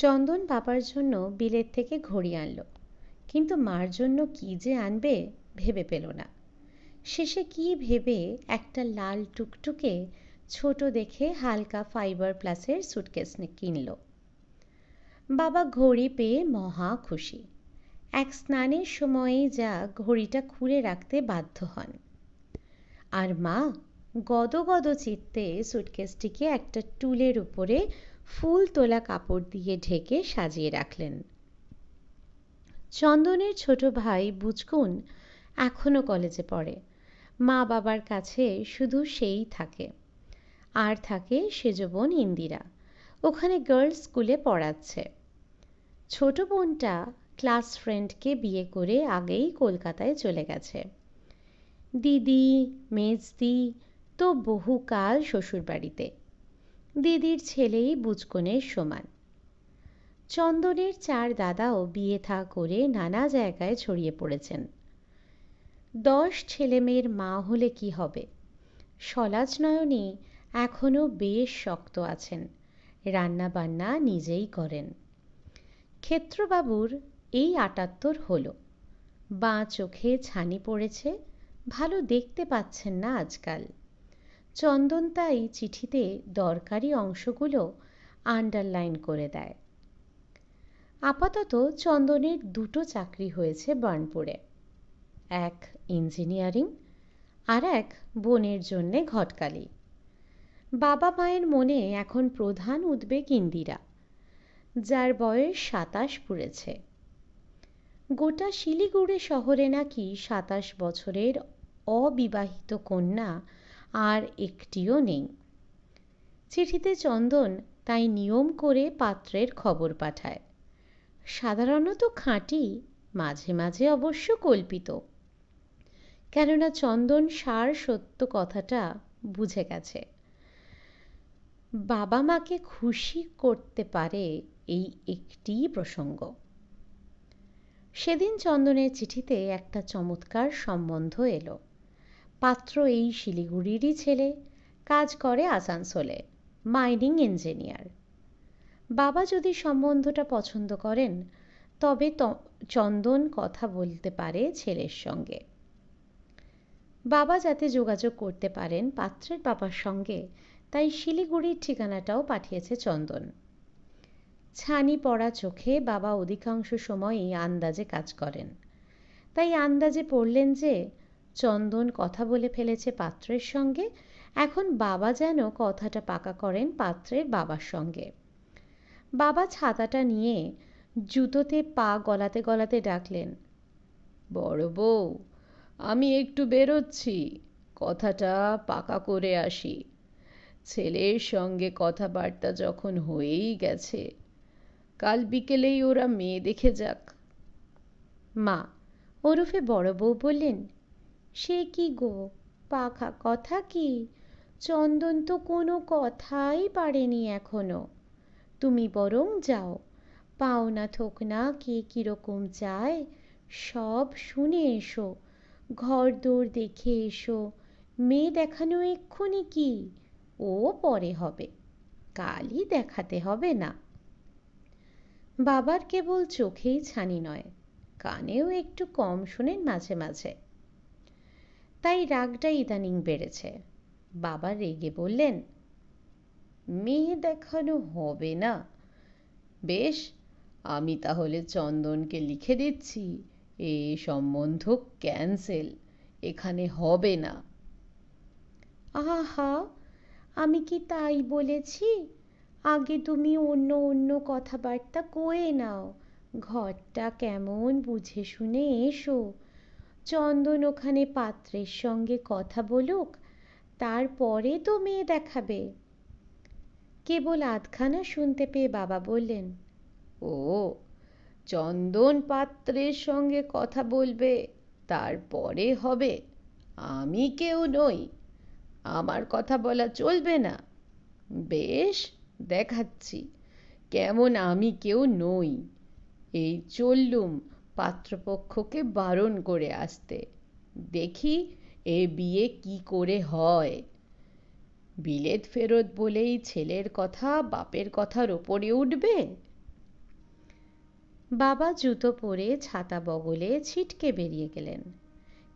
চন্দন বাবার জন্য বিলেত থেকে ঘড়ি আনলো। কিন্তু মার জন্য কি যে আনবে ভেবে পেল না। শেষে কি ভেবে একটা লাল টুকটুকে ছোট দেখে হালকা ফাইবার প্লাসের সুটকেস কিনল। বাবা ঘড়ি পেয়ে মহা খুশি। এক স্নানের সময়েই যা ঘড়িটা খুলে রাখতে বাধ্য হন। আর মা গদগদ চিত্তে সুটকেসটিকে একটা টুলের উপরে ফুল তোলা কাপড় দিয়ে ঢেকে সাজিয়ে রাখলেন। চন্দনের ছোট ভাই বুচকুন এখনও কলেজে পড়ে। মা বাবার কাছে শুধু সেই থাকে। আর থাকে সেজ বোন ইন্দিরা। ওখানে গার্লস স্কুলে পড়াচ্ছে। ছোট বোনটা ক্লাস ফ্রেন্ডকে বিয়ে করে আগেই কলকাতায় চলে গেছে। দিদি, মেজদি তো বহুকাল শ্বশুরবাড়িতে। দিদির ছেলেই বুচকনের সমান। চন্দনের চার দাদাও বিয়ে থা করে নানা জায়গায় ছড়িয়ে পড়েছেন। দশ ছেলেমেয়ের মা হলে কি হবে? সলাজ নয়নী এখনও বেশ শক্ত আছেন রান্না বান্না নিজেই করেন। ক্ষেত্রবাবুর এই আটাত্তর হলো। বাঁ চোখে ছানি পড়েছে, ভালো দেখতে পাচ্ছেন না আজকাল। চন্দন তাই চিঠিতে দরকারি অংশগুলো আন্ডারলাইন করে দেয়। আপাতত চন্দনের দুটো চাকরি হয়েছে বার্নপুরে, এক ইঞ্জিনিয়ারিং আর এক বোনের জন্যে ঘটকালি। বাবা মায়ের মনে এখন প্রধান উদ্বেগ ইন্দিরা, যার বয়স সাতাশ পুড়েছে গোটা শিলিগুড়ি শহরে নাকি সাতাশ বছরের অবিবাহিত কন্যা আর একটিও নেই। চিঠিতে চন্দন তাই নিয়ম করে পাত্রের খবর পাঠায়। সাধারণত খাঁটি, মাঝে মাঝে অবশ্য কল্পিত। কেননা চন্দন সার সত্য কথাটা বুঝে গেছে। বাবা মাকে খুশি করতে পারে এই একটি প্রসঙ্গ। সেদিন চন্দনের চিঠিতে একটা চমৎকার সম্বন্ধ এলো। পাত্র এই শিলিগুড়িরই ছেলে। কাজ করে আসানসোলে, মাইনিং ইঞ্জিনিয়ার। বাবা যদি সম্বন্ধটা পছন্দ করেন, তবে চন্দন কথা বলতে পারে ছেলের সঙ্গে। বাবা যাতে যোগাযোগ করতে পারেন পাত্রের বাবার সঙ্গে, তাই শিলিগুড়ির ঠিকানাটাও পাঠিয়েছে চন্দন। ছানি পড়া চোখে বাবা অধিকাংশ সময়ই আন্দাজে কাজ করেন। তাই আন্দাজে পড়লেন যে চন্দন কথা বলে ফেলেছে পাত্রের সঙ্গে। এখন বাবা যেন কথাটা পাকা করেন পাত্রের বাবার সঙ্গে। বাবা ছাতাটা নিয়ে জুতোতে পা গলাতে গলাতে ডাকলেন, বড় বউ, আমি একটু বেরোচ্ছি, কথাটা পাকা করে আসি। ছেলের সঙ্গে কথাবার্তা যখন হয়েই গেছে, কাল বিকেলেই ওরা মেয়ে দেখে যাক। মা ওরফে বড় বউ বললেন সে কি গো? পাখা কথা কি? চন্দন তো কোনো কথাই পারেনি এখনও। তুমি বরং যাও। পাওনা থোকনা কে কীরকম চায়? সব শুনে এসো। ঘর দোর দেখে এসো। মেয়ে দেখানো এক্ষুনি কি? ও পরে হবে। কালই দেখাতে হবে না। বাবার কেবল চোখেই ছানি নয়। কানেও একটু কম শোনেন মাঝে মাঝে। তাই রাগটা ইদানিং বেড়েছে। বাবা রেগে বললেন, মেয়ে দেখানো হবে না। বেশ, আমি তাহলে চন্দনকে লিখে দিচ্ছি। এ সম্বন্ধ ক্যান্সেল। এখানে হবে না। আহা, আমি কি তাই বলেছি? আগে তুমি অন্য অন্য কথাবার্তা কয়ে নাও। ঘরটা কেমন বুঝে শুনে এসো। চন্দন ওখানে পাত্রের সঙ্গে কথা বলুক, তারপরে তো মেয়ে দেখাবে। কেবল আধখানা শুনতে পেয়ে বাবা বললেন, ও, চন্দন পাত্রের সঙ্গে কথা বলবে, তারপরে হবে। আমি কেউ নই, আমার কথা বলা চলবে না। বেশ, দেখাচ্ছি, কেমন আমি কেউ নই। এই চললুম পাত্রপক্ষকে বারণ করে আসতে, দেখি এ বিয়ে কি করে হয়? বিলেত ফেরত বলেই ছেলের কথা বাপের কথার ওপরে উঠবে? বাবা জুতো পরে ছাতা বগলে ছিটকে বেরিয়ে গেলেন।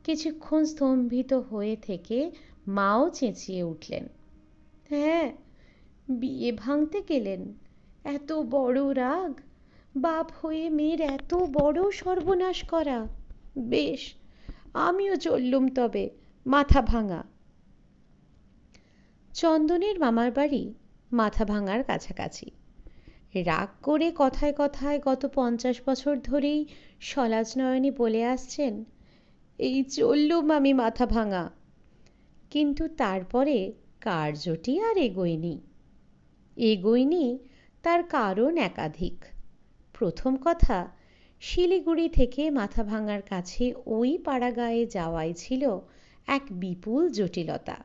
কিছুক্ষণ স্তম্ভিত হয়ে থেকে মাও চেঁচিয়ে উঠলেন হ্যাঁ বিয়ে ভাঙতে গেলেন, এত বড় রাগ। বাপ হয়ে মেয়ের এত বড় সর্বনাশ করা। বেশ, আমিও চললুম তবে, মাথা ভাঙা। চন্দনের মামার বাড়ি মাথা ভাঙার কাছাকাছি। রাগ করে কথায় কথায় গত পঞ্চাশ বছর ধরেই সলাজ নয়নী বলে আসছেন, এই চললুম আমি মাথা ভাঙা। কিন্তু তারপরে কার্যটি আর এগোয়নি। এগোয়নি তার কারণ একাধিক। প্রথম কথা, শিলিগুড়ি থেকে মাথা ভাঙার কাছে ওই পাড়াগাঁয়ে যাওয়াই ছিল এক বিপুল জটিলতা।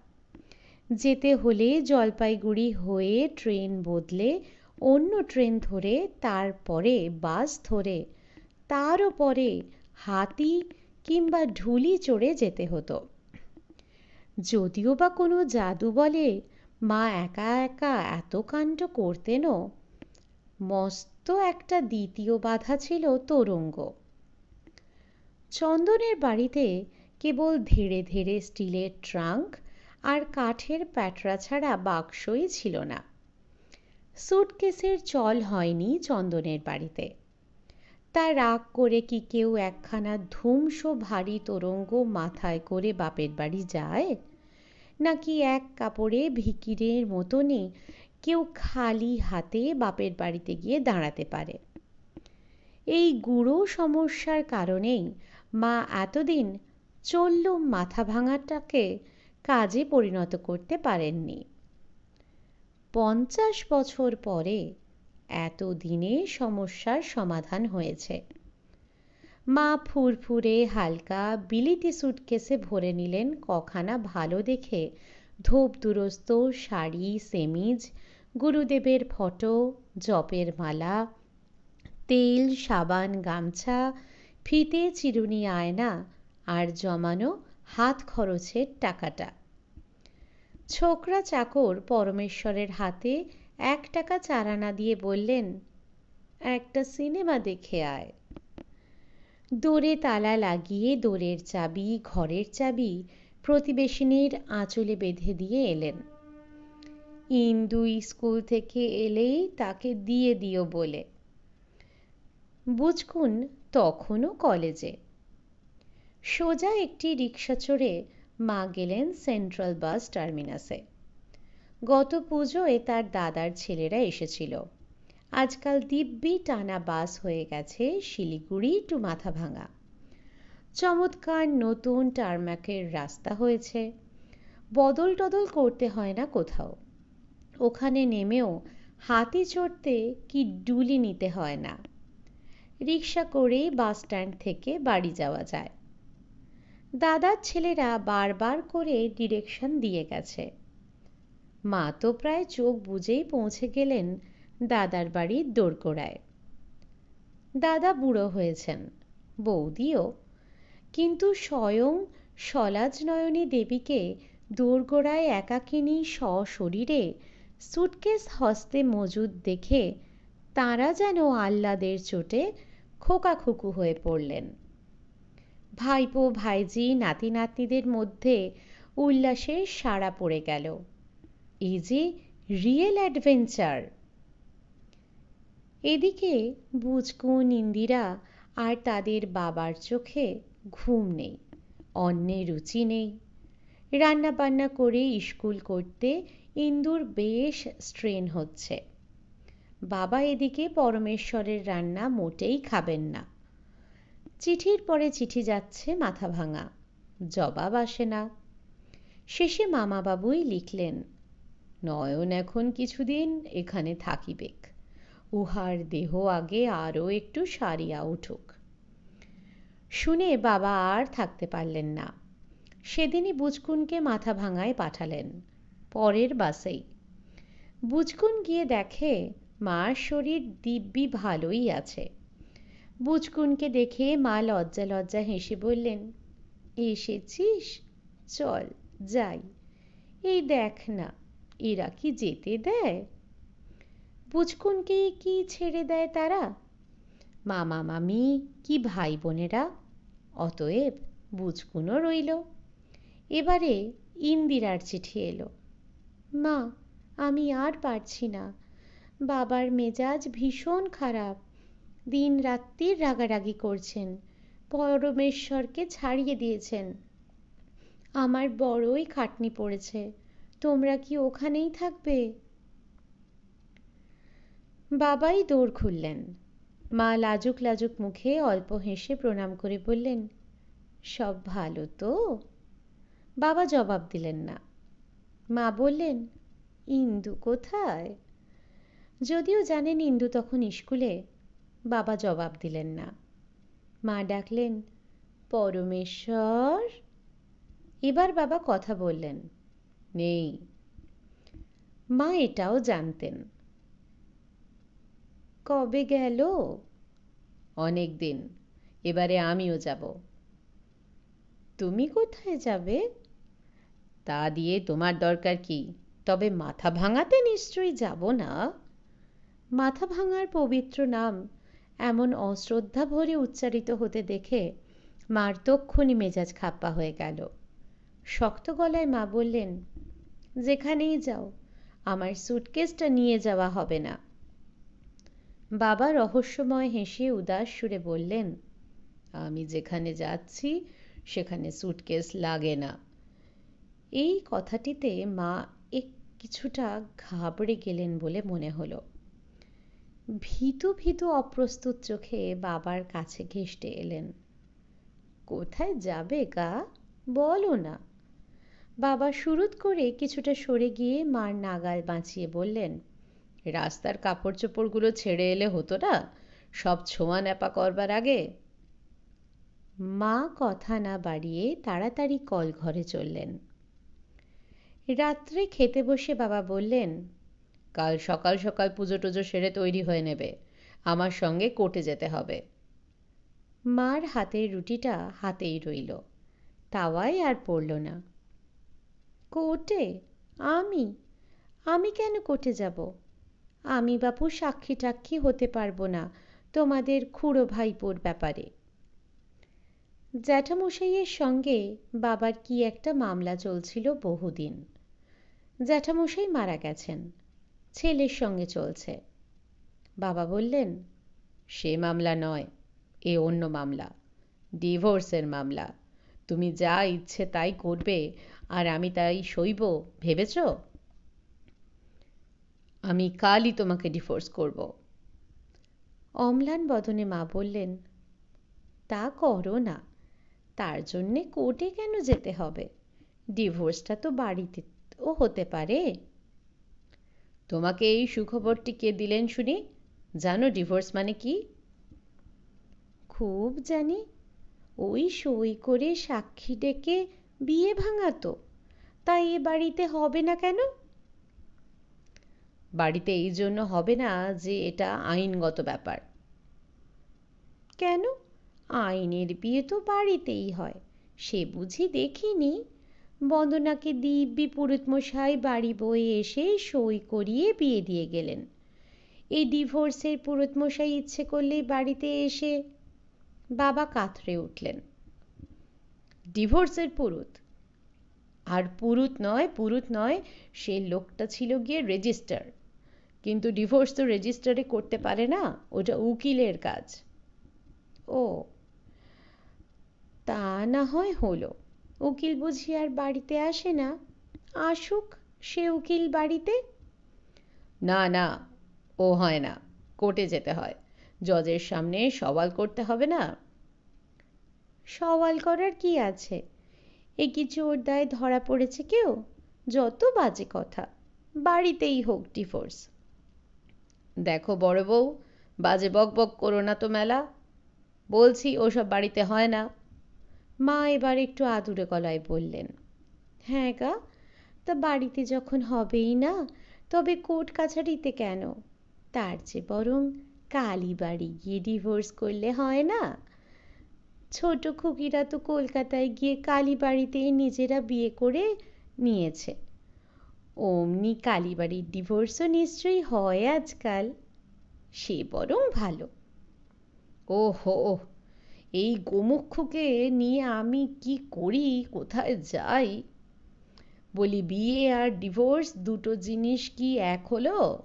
যেতে হলে জলপাইগুড়ি হয়ে ট্রেন বদলে অন্য ট্রেন ধরে, তারপরে বাস ধরে, তারও পরে হাতি কিংবা ঢুলি চড়ে যেতে হতো। যদিও বা কোনো জাদু বলে, মা একা একা এত কাণ্ড করতেনও, মস্ত একটা দ্বিতীয় বাধা ছিল তোরঙ্গ। চন্দনের বাড়িতে কেবল ধীরে ধীরে স্টিলের ট্রাঙ্ক আর কাঠের প্যাটরা ছাড়া বাক্সই ছিল না। সুটকেসের চল হয়নি চন্দনের বাড়িতে। তা রাগ করে কি কেউ একখানা ধুমস ভারী তোরঙ্গ মাথায় করে বাপের বাড়ি যায়? নাকি এক কাপড়ে ভিকিরের মতনই কেউ খালি হাতে বাপের বাড়িতে গিয়ে দাঁড়াতে পারে। এই গুঁড়ো সমস্যার কারণেই মা এতদিন চললুম মাথা ভাঙাটাকে কাজে পরিণত করতে পারেননি। পঞ্চাশ বছর পরে এতদিনে সমস্যার সমাধান হয়েছে। মা ফুরফুরে হালকা বিলিতি সুটকেসে ভরে নিলেন কখানা ভালো দেখে ধূপ দুরস্ত শাড়ি, সেমিজ গুরুদেবের ফটো, জপের মালা, তেল, সাবান, গামছা, ফিতে চিরুনি আয়না আর জমানো হাত খরচের টাকাটা। ছোকরা চাকর পরমেশ্বরের হাতে এক টাকা চারানা দিয়ে বললেন, একটা সিনেমা দেখে আয়। দোরে তালা লাগিয়ে দোরের চাবি, ঘরের চাবি প্রতিবেশিনীর আঁচলে বেঁধে দিয়ে এলেন। ইন্দু স্কুল থেকে এলেই তাকে দিয়ে দিও বলে। বুঝকুন তখনও কলেজে। সোজা একটি রিক্সা চড়ে মা গেলেন সেন্ট্রাল বাস টার্মিনাসে। গত পুজোয় তার দাদার ছেলেরা এসেছিল। আজকাল দিব্যি টানা বাস হয়ে গেছে শিলিগুড়ি টু মাথাভাঙা চমৎকার নতুন টারম্যাকের রাস্তা হয়েছে। বদল টদল করতে হয় না কোথাও। ওখানে নেমেও হাতি চড়তে কি ডুলি নিতে হয় না। রিক্সা করেই বাস স্ট্যান্ড থেকে বাড়ি যাওয়া যায়। দাদার ছেলেরা বারবার করে ডিরেকশন দিয়ে গেছে। মা তো প্রায় চোখ বুঝেই পৌঁছে গেলেন দাদার বাড়ির দোরগোড়ায়। দাদা বুড়ো হয়েছেন, বৌদিও। কিন্তু স্বয়ং সলাজ নয়নী দেবীকে দোরগোড়ায় একাকিনী সশরীরে সুটকেস হস্তে মজুদ দেখে তাঁরা যেন আহ্লাদের চোটে খোকাখুকু হয়ে পড়লেন। ভাইপো, ভাইজি, নাতি নাতনিদের মধ্যে উল্লাসের সাড়া পড়ে গেল। এই যে রিয়েল অ্যাডভেঞ্চার। এদিকে বুঝকুন ইন্দিরা আর তাদের বাবার চোখে ঘুম নেই অন্যের রুচি নেই রান্না বান্না করে স্কুল করতে ইন্দুর বেশ স্ট্রেন হচ্ছে। বাবা এদিকে পরমেশ্বরের রান্না মোটেই খাবেন না। চিঠির পরে চিঠি যাচ্ছে মাথা ভাঙা। জবাব আসে না। শেষে মামাবাবুই লিখলেন, নয়ন এখন কিছুদিন এখানে থাকিবেক। উহার দেহ আগে আরও একটু সারিয়া উঠুক। শুনে বাবা আর থাকতে পারলেন না। সেদিনই বুচকুনকে মাথা ভাঙায় পাঠালেন, পরের বাসেই। বুচকুন গিয়ে দেখে, মার শরীর দিব্যি ভালোই আছে। বুচকুনকে দেখে মা লজ্জা লজ্জা হেসে বললেন, এসেছিস? চল, যাই। এই দেখ না, এরা কি যেতে দেয়? বুচকুনকে কি ছেড়ে দেয় তারা? মামা, মামি, কি ভাই বোনেরা? অতএব বুঝকুনো রইল। এবারে ইন্দিরার চিঠি এলো। মা, আমি আর পারছি না। বাবার মেজাজ ভীষণ খারাপ। দিন রাত্রির রাগারাগি করছেন। পরমেশ্বরকে ছাড়িয়ে দিয়েছেন। আমার বড়ই খাটনি পড়েছে। তোমরা কি ওখানেই থাকবে? বাবাই দৌড় খুললেন। মা লাজুক লাজুক মুখে অল্প হেসে প্রণাম করে বললেন, সব ভালো তো? বাবা জবাব দিলেন না। মা বললেন, ইন্দু কোথায়? যদিও জানেন ইন্দু তখন স্কুলে। বাবা জবাব দিলেন না। মা ডাকলেন, পরমেশ্বর? এবার বাবা কথা বললেন, নেই। মা এটাও জানতেন। কবে গেল? অনেক দিন। এবারে আমিও যাব। তুমি কোথায় যাবে? তা দিয়ে তোমার দরকার কি? তবে মাথা ভাঙাতে নিশ্চয়ই যাব না। মাথা ভাঙার পবিত্র নাম এমন অশ্রদ্ধা ভরে উচ্চারিত হতে দেখে মার তক্ষণি মেজাজ খাপ্পা হয়ে গেল। শক্ত গলায় মা বললেন, যেখানেই যাও, আমার সুটকেসটা নিয়ে যাওয়া হবে না। বাবা রহস্যময় হেসে উদাস সুরে বললেন, আমি যেখানে যাচ্ছি, সেখানে সুটকেস লাগে না। এই কথাটিতে মা এক কিছুটা ঘাবড়ে গেলেন বলে মনে হলো। ভীতু ভীতু অপ্রস্তুত চোখে বাবার কাছে ঘেষ্টে এলেন। কোথায় যাবে গা? বলো না। বাবা শুরুত করে কিছুটা সরে গিয়ে মার নাগাল বাঁচিয়ে বললেন, রাস্তার কাপড় চোপড়গুলো ছেড়ে এলে হতো না? সব ছোঁয়া ন্যাপা করবার আগে। মা কথা না বাড়িয়ে তাড়াতাড়ি কল ঘরে চললেন। রাত্রে খেতে বসে বাবা বললেন, কাল সকাল সকাল পুজো টুজো সেরে তৈরি হয়ে নেবে। আমার সঙ্গে কোর্টে যেতে হবে। মার হাতের রুটিটা হাতেই রইল। তাওয়াই আর পড়ল না। কোর্টে? আমি? আমি কেন কোর্টে যাব? আমি বাপু সাক্ষী টাক্ষী হতে পারব না তোমাদের খুড়ো ভাইপোর ব্যাপারে। জ্যাঠামশাইয়ের সঙ্গে বাবার কি একটা মামলা চলছিল বহুদিন। জ্যাঠামশাই মারা গেছেন। ছেলের সঙ্গে চলছে। বাবা বললেন, সে মামলা নয়, এ অন্য মামলা। ডিভোর্সের মামলা। তুমি যা ইচ্ছে তাই করবে, আর আমি তাই সইব, ভেবেছ? আমি কালই তোমাকে ডিভোর্স করব। অম্লান বদনে মা বললেন, তা করো না। তার জন্যে কোর্টে কেন যেতে হবে? ডিভোর্সটা তো বাড়িতে ও হতে পারে। তোমাকে এই সুখবরটি কে দিলেন শুনি? জানো ডিভোর্স মানে কি? খুব জানি। ওই সই করে সাক্ষী ডেকে বিয়ে ভাঙাতো। তাই এ বাড়িতে হবে না কেন? বাড়িতে এই জন্য হবে না যে এটা আইনগত ব্যাপার। কেন? আইনের বিয়ে তো বাড়িতেই হয়। সে বুঝি দেখিনি। বন্দনাকে দিব্যি পুরুতমশাই বাড়ি বয়ে এসে সই করিয়ে বিয়ে দিয়ে গেলেন। এই ডিভোর্সের পুরুতমশাই ইচ্ছে করলেই বাড়িতে এসে বাবা কাতরে উঠলেন। ডিভোর্সের পুরুত। আর পুরুত নয় পুরুত নয়, সে লোকটা ছিল গিয়ে রেজিস্টার। কিন্তু ডিভোর্স তো রেজিস্টারে করতে পারে না, ওটা উকিলের কাজ। ও, তা না হয় হলো। উকিল বুঝি আর বাড়িতে আসে না? আসুক সে উকিল বাড়িতে। না না ও হয় না। কোর্টে যেতে হয়। জজের সামনে সওয়াল করতে হবে না? সওয়াল করার কি আছে? এ কিছু ওর দায়ে ধরা পড়েছে কেউ? যত বাজে কথা। বাড়িতেই হোক ডিভোর্স। দেখো বড় বউ বাজে বক বক করো না তো মেলা। বলছি ওসব বাড়িতে হয় না। মা এবার একটু আদুরে গলায় বললেন হ্যাঁ গা, তা বাড়িতে যখন হবেই না, তবে কোর্ট কাছারিতে কেন? তার চেয়ে বরং কালী বাড়ি গিয়ে ডিভোর্স করলে হয় না। ছোট খুকিরা তো কলকাতায় গিয়ে কালী বাড়িতে নিজেরা বিয়ে করে নিয়েছে। অমনি কালীবাড়ির ডিভোর্সও নিশ্চয়ই হয় আজকাল। সে বরং ভালো। ওহো এই গোমুক্ষকে নিয়ে আমি কি করি? কোথায় যাই? বলি, বিয়ে আর ডিভোর্স দুটো জিনিস কি এক হলো?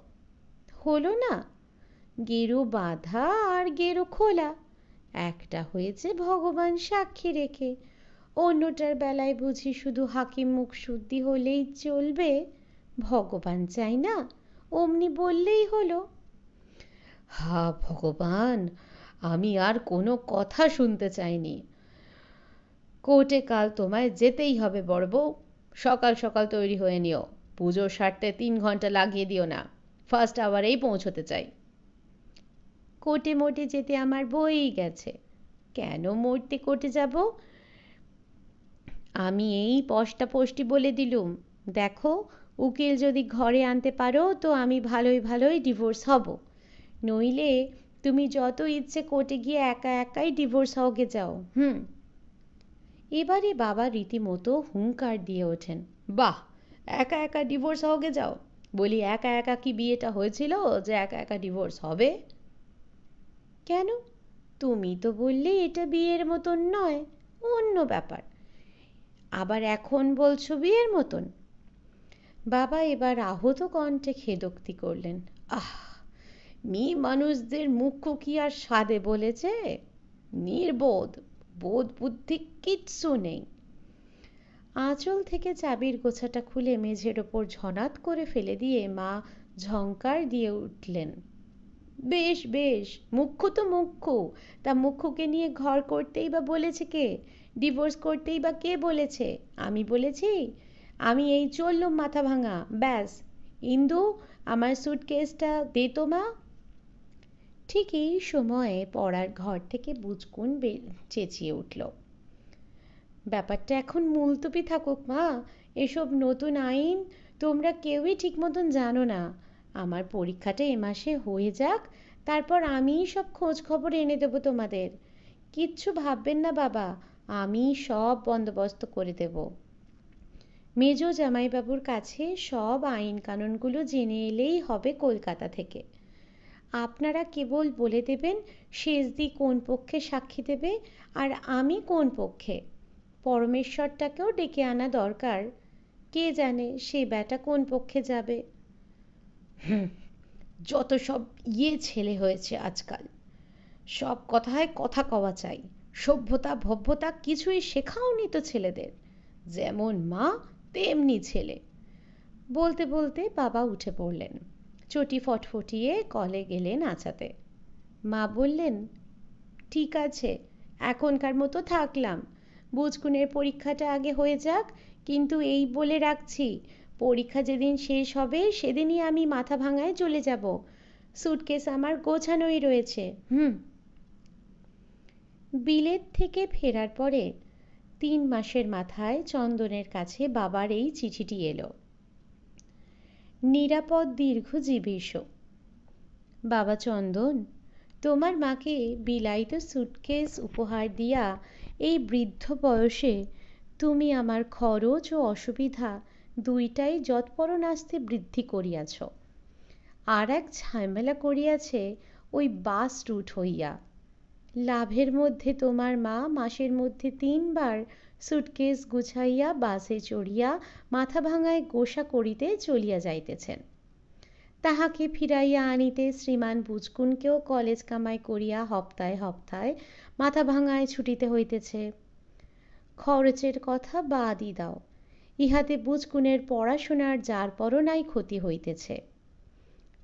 হলো না। গেরো বাঁধা আর গেরো খোলা। একটা হয়েছে ভগবান সাক্ষী রেখে। অন্যটার বেলায় বুঝি শুধু হাকিম মুখ শুদ্ধি হলেই চলবে। ভগবান চাই না, অমনি বললেই হলো। হা, ভগবান! আমি আর কোনো কথা শুনতে চাইনি। কোর্টে কাল তোমায় যেতেই হবে বড় বউ সকাল সকাল তৈরি হয়ে নিও। পুজো সারতে তিন ঘণ্টা লাগিয়ে দিও না। ফার্স্ট আওয়ারেই পৌঁছতে চাই। কোর্টে মোটে যেতে আমার বই গেছে। কেন মরতে কোর্টে যাব? আমি এই পষ্টা পষ্টি বলে দিলুম। দেখো, উকিল যদি ঘরে আনতে পারো তো আমি ভালোই ভালোই ডিভোর্স হব। নইলে তুমি যত ইচ্ছে কোর্টে গিয়ে একা একাই ডিভোর্স হওগে যাও, হুম? এবারে বাবা রীতিমতো হুঙ্কার দিয়ে ওঠেন, বাহ, একা একা ডিভোর্স হওগে যাও? বলি, একা একা কি বিয়েটা হয়েছিল যে একা একা ডিভোর্স হবে? কেন? তুমি তো বললে এটা বিয়ের মতন নয়, অন্য ব্যাপার। আবার এখন বলছো বিয়ের মতন? বাবা এবার আহত কণ্ঠে খেদোক্তি করলেন, আহ মেয়ে মানুষদের মুখ্য কি আর সাদে বলেছে? নির্বোধ, বোধ বুদ্ধি কিচ্ছু নেই। আঁচল থেকে চাবির গোছাটা খুলে মেঝের ওপর ঝনাত করে ফেলে দিয়ে মা ঝঙ্কার দিয়ে উঠলেন। বেশ বেশ, মুখ্য তো মুখ্য। তা মুখ্যকে নিয়ে ঘর করতেই বা বলেছে কে? ডিভোর্স করতেই বা কে বলেছে? আমি বলেছি, আমি এই চললুম মাথা ভাঙা, ব্যাস। ইন্দু, আমার সুটকেসটা দে তো মা। ঠিক এই সময়ে পড়ার ঘর থেকে বুচকুন চেঁচিয়ে উঠল। ব্যাপারটা এখন মুলতুবি থাকুক, মা। এসব নতুন আইন তোমরা কেউই ঠিক মতন জানো না। আমার পরীক্ষাটা এ মাসে হয়ে যাক, তারপর আমিই সব খোঁজ খবর এনে দেবো তোমাদের। কিচ্ছু ভাববেন না বাবা আমি সব বন্দোবস্ত করে দেব। মেজ জামাইবাবুর কাছে সব আইন কানুনগুলো জেনে এলেই হবে কলকাতা থেকে। আপনারা কেবল বলে দেবেন শেষদি কোন পক্ষে সাক্ষী দেবে আর আমি কোন পক্ষে? পরমেশ্বরটাকেও ডেকে আনা দরকার। কে জানে সে ব্যাটা কোন পক্ষে যাবে? যত সব ইয়ে ছেলে হয়েছে আজকাল। সব কথায় কথা কওয়া চাই। সভ্যতা, ভব্যতা কিছুই শেখাওনি তো ছেলেদের। যেমন মা, তেমনি ছেলে। বলতে বলতে বাবা উঠে পড়লেন। চটি ফটফটিয়ে কলে গেলেন আঁচাতে মা বললেন, ঠিক আছে, এখনকার মতো থাকলাম। বুঝকুনের পরীক্ষাটা আগে হয়ে যাক, কিন্তু এই বলে রাখছি, পরীক্ষা যেদিন শেষ হবে সেদিনই আমি মাথা ভাঙায় চলে যাব। সুটকেস আমার গোছানোই রয়েছে, হুম। বিলেত থেকে ফেরার পরে তিন মাসের মাথায় চন্দনের কাছে বাবার এই চিঠিটি এলো। নিরাপদ দীর্ঘজীবী বাবা চন্দন, তোমার মাকে বিলাইত সুটকেস উপহার দিয়া এই বৃদ্ধ বয়সে তুমি আমার খরচ ও অসুবিধা দুইটাই যৎপরণাস্তে বৃদ্ধি করিয়াছ। আর এক ঝামেলা করিয়াছে ওই বাস রুট হইয়া। লাভের মধ্যে তোমার মা মাসের মধ্যে তিনবার সুটকেস গুছাইয়া, বাসে চড়িয়া, মাথা ভাঙায় গোসা করিতে চলিয়া যাইতেছেন। তাহাকে ফিরাইয়া আনিতে শ্রীমান বুজকুনকেও কলেজ কামাই করিয়া হপ্তায় হপ্তায় মাথা ভাঙায় ছুটিতে হইতেছে। খরচের কথা বাদই দাও, ইহাতে বুজকুনের পড়াশোনার যার পরও নাই ক্ষতি হইতেছে।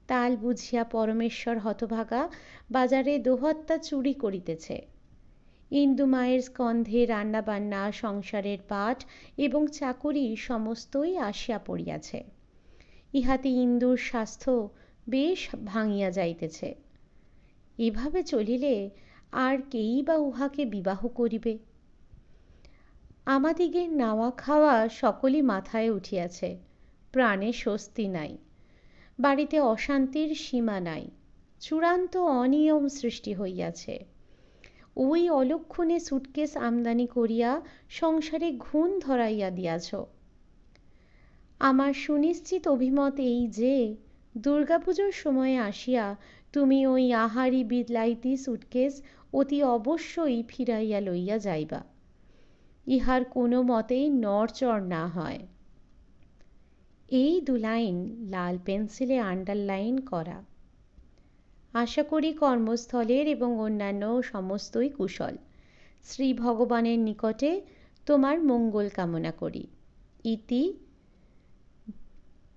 তাল বুঝিয়া পরমেশ্বর হতভাগা বাজারে দোহত্তা চুরি করিতেছে। ইন্দু মায়ের স্কন্ধে রান্নাবান্না, সংসারের পাঠ এবং চাকুরি সমস্তই আসিয়া পড়িয়াছে। ইহাতে ইন্দুর স্বাস্থ্য বেশ ভাঙিয়া যাইতেছে। এভাবে চলিলে আর কেই বা উহাকে বিবাহ করিবে? আমাদিগের নাওয়া খাওয়া সকলই মাথায় উঠিয়াছে, প্রাণে স্বস্তি নাই, বাড়িতে অশান্তির সীমা নাই, চূড়ান্ত অনিয়ম সৃষ্টি হইয়াছে। ওই অলক্ষণে সুটকেস আমদানি করিয়া সংসারে ঘুণ ধরাইয়া দিয়াছ। আমার সুনিশ্চিত অভিমত এই যে, দুর্গাপুজোর সময়ে আসিয়া তুমি ওই আহারি বিলাইতি সুটকেস অতি অবশ্যই ফিরাইয়া লইয়া যাইবা। ইহার কোনো মতেই নড়চড় না হয়। এই দু লাইন লাল পেন্সিলে আন্ডারলাইন করা। আশা করি কর্মস্থলের এবং অন্যান্য সমস্তই কুশল। শ্রী ভগবানের নিকটে তোমার মঙ্গল কামনা করি। ইতি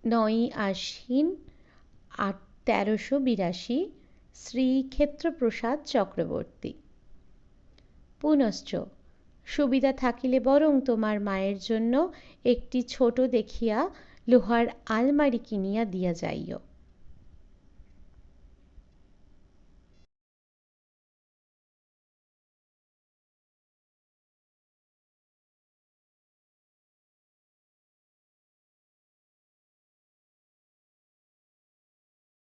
নয়ই আশ্বিন আট তেরোশো বিরাশি শ্রী ক্ষেত্রপ্রসাদ চক্রবর্তী। পুনশ্চ, সুবিধা থাকিলে বরং তোমার মায়ের জন্য একটি ছোট দেখিয়া লোহার আলমারি কিনিয়া দিয়া যাইও।